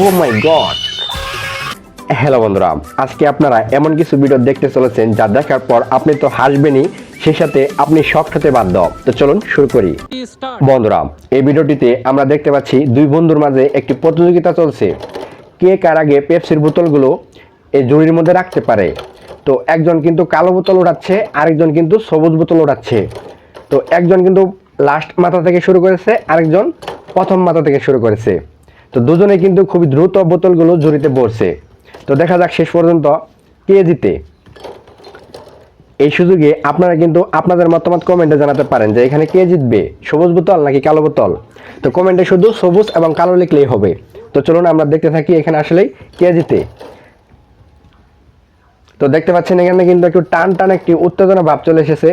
ও মাই god hello বন্ধুরা, আজকে আপনারা এমন কিছু ভিডিও দেখতে চলেছেন যা দেখার পর আপনি তো হাসবেনই, সেই সাথে আপনি শক্ট হতে বাধ্য। তো চলুন শুরু করি। বন্ধুরা, এই ভিডিওটিতে আমরা দেখতে পাচ্ছি দুই বন্ধুর মাঝে একটি প্রতিযোগিতা চলছে। কে কার আগে পেপসির বোতলগুলো এই জুড়ির মধ্যে রাখতে পারে? তো একজন কিন্তু কালো বোতল উঠাচ্ছে আরেকজন কিন্তু সবুজ বোতল উঠাচ্ছে তো একজন কিন্তু লাস্ট মাথা থেকে শুরু করেছে, আরেকজন প্রথম মাথা থেকে শুরু করেছে। তো দুজনে কিন্তু খুবই দ্রুত বোতলগুলো জুড়িতে পড়ছে তো দেখা যাক শেষ পর্যন্ত কে জিতে। এই সুযোগে আপনারা কিন্তু আপনাদের মতামত কমেন্টে জানাতে পারেন যে এখানে কে জিতবে, সবুজ বোতল নাকি কালো বোতল? তো কমেন্টে শুধু সবুজ এবং কালো লিখলেই হবে। তো চলুন আমরা দেখতে থাকি এখানে আসলেই কে জিতে। তো দেখতে পাচ্ছেন এখানে কিন্তু একটু টান টান একটি উত্তেজনা ভাব চলে এসেছে।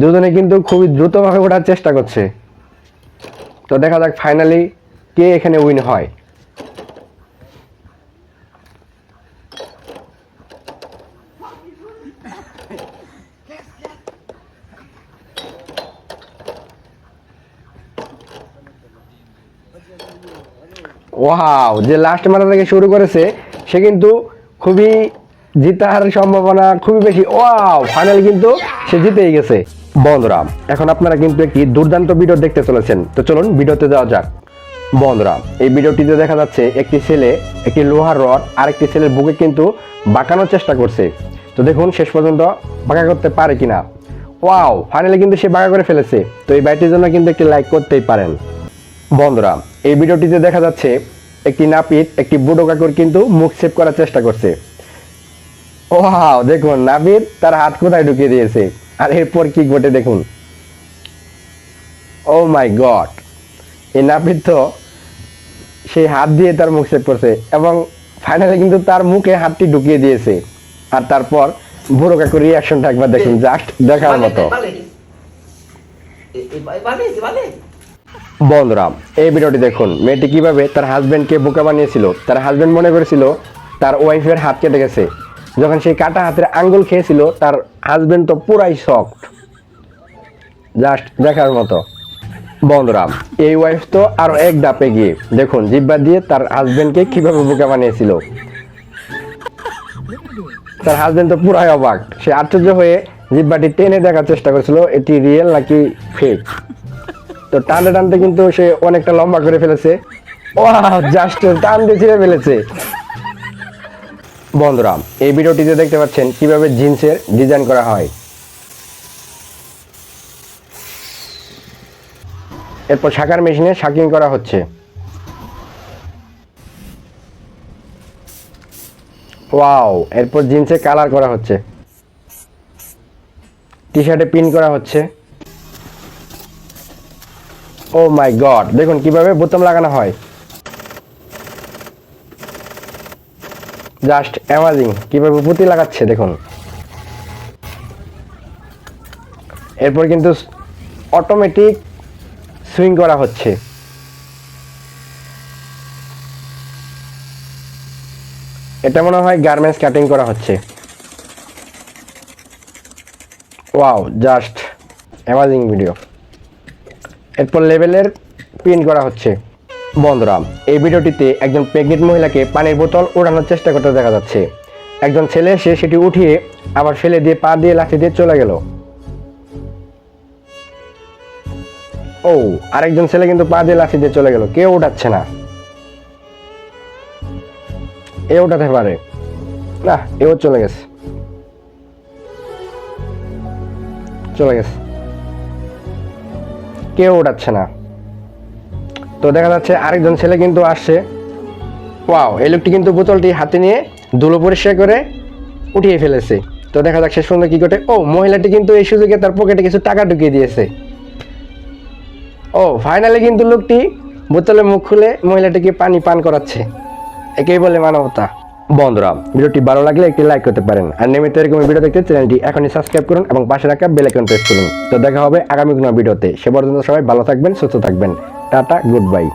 দুজনে কিন্তু খুবই দ্রুতভাবে ওঠার চেষ্টা করছে। তো দেখা যাক ফাইনালি কে এখানে উইন হয়? ওয়াও, যে লাস্ট মাথা থেকে শুরু করেছে, সে কিন্তু খুবই জিতার সম্ভাবনা খুবই বেশি। ওয়াও ফাইনাল কিন্তু সে জিতেই গেছে। বন্ধুরা, এখন আপনারা কিন্তু একটি দুর্দান্ত ভিডিও দেখতে চলেছেন। তো চলুন ভিডিওতে যাওয়া যাক। বন্ধুরা, এই ভিডিওটিতে দেখা যাচ্ছে একটি ছেলে একটি লোহার রড আর একটি ছেলের বুকে কিন্তু বাঁকানোর চেষ্টা করছে। তো দেখুন, শেষ পর্যন্ত বাঁকা করতে পারে কিনা। ওয়াও ফাইনালি কিন্তু সে বাঁকা করে ফেলেছে। তো এই বাইটির জন্য কিন্তু একটি লাইক করতেই পারেন। বন্ধুরা, এই ভিডিওটিতে দেখা যাচ্ছে একটি নাপিত একটি বুড়ো কাকুর কিন্তু মুখ সেভ করার চেষ্টা করছে। ওয়াও, দেখুন, নাপিত তার হাত কোথায় ঢুকিয়ে দিয়েছে? আর এরপর কি ঘটে দেখুন। ও মাই গড এই নাপিত সেই হাত দিয়ে তার মুখ সেভ করছে এবং ফাইনালি কিন্তু তার মুখে হাতটি ঢুকিয়ে দিয়েছে। আর তারপর বুড়ো কাকুর রিয়াকশনটা একবার দেখুন জাস্ট দেখার মতো. বন্ধুরা এই ভিডিওটি দেখুন মেয়েটি কীভাবে তার হাজবেন্ডকে বোকা বানিয়েছিল তার হাজবেন্ড মনে করেছিল তার ওয়াইফের হাত কেটে গেছে। যখন সেই কাটা হাতের আঙ্গুল খেয়েছিল তার হাজবেন্ড তো পুরাই সফট জাস্ট দেখার মতো। বন্ধুরা, এই ওয়াইফ তো আরও এক ডাপে গিয়ে দেখুন জিব্বা দিয়ে তার হাজবেন্ডকে কীভাবে বোকা বানিয়েছিল। তার হাজবেন্ড তো পুরাই অবাক। সে আশ্চর্য হয়ে জিব্বাটি টেনে দেখার চেষ্টা করেছিল, এটি রিয়েল নাকি ফেক তো টানতে টানতে কিন্তু সে অনেকটা লম্বা করে ফেলেছে। ও জাস্ট টান দিয়ে ছিঁড়ে ফেলেছে। বন্ধুরা, এই ভিডিওটিতে দেখতে পাচ্ছেন কীভাবে জিন্সের ডিজাইন করা হয়। এরপর শাকার মেশিনে শাকিং করা হচ্ছে। ওয়াও, এরপর জিন্সে কালার করা হচ্ছে। টি শার্টে পিন করা হচ্ছে। ও মাই গড, দেখুন কীভাবে বোতাম লাগানো হয়। জাস্ট অ্যামাজিং, কীভাবে পুঁতি লাগাচ্ছে, দেখুন। এরপর কিন্তু অটোমেটিক সুইং করা হচ্ছে। এটা মনে হয় গার্মেন্টস কাটিং করা হচ্ছে। Wow, just amazing video. এরপর লেভেলের প্রিন্ট করা হচ্ছে। বন্ধুরা, এই ভিডিওটিতে একজন প্রেগনেন্ট মহিলাকে পানির বোতল ওড়ানোর চেষ্টা করতে দেখা যাচ্ছে। একজন ছেলে, সে সেটি উঠিয়ে আবার ফেলে দিয়ে পা দিয়ে লাঠি দিয়ে চলে গেল। ও, আরেকজন ছেলে কিন্তু পা দিয়ে লাঠি দিয়ে চলে গেল। কেউ উঠাচ্ছে না। এ উঠাতে পারে। না, এও চলে গেছে। চলে গেছে। কেউ ওঠাচ্ছে না। তো দেখা যাচ্ছে আরেকজন ছেলে কিন্তু আসছে। ওয়াও, এই লোকটি কিন্তু বোতলটি হাতে নিয়ে ধুলো পরিষ্কার করে উঠিয়ে ফেলেছে। তো দেখা যাক শেষ পর্যন্ত কি ঘটে ও, মহিলাটি কিন্তু এই সুযোগে তার পকেটে কিছু টাকা ঢুকিয়ে দিয়েছে। ও ফাইনালি কিন্তু লোকটি বোতলে মুখ খুলে মহিলাটিকে পানি পান করাচ্ছে। একেই বলে মানবতা। বন্ধুরা, ভিডিওটি ভালো লাগলে একটি লাইক করতে পারেন। আর নিয়মিত এরকম ভিডিও দেখতে চ্যানেলটি এখনই সাবস্ক্রাইব করুন এবং পাশে রাখা বেল আইকন প্রেস করুন। তো দেখা হবে আগামী কোনো ভিডিওতে সে পর্যন্ত সবাই ভালো থাকবেন, সুস্থ থাকবেন। Tata good bye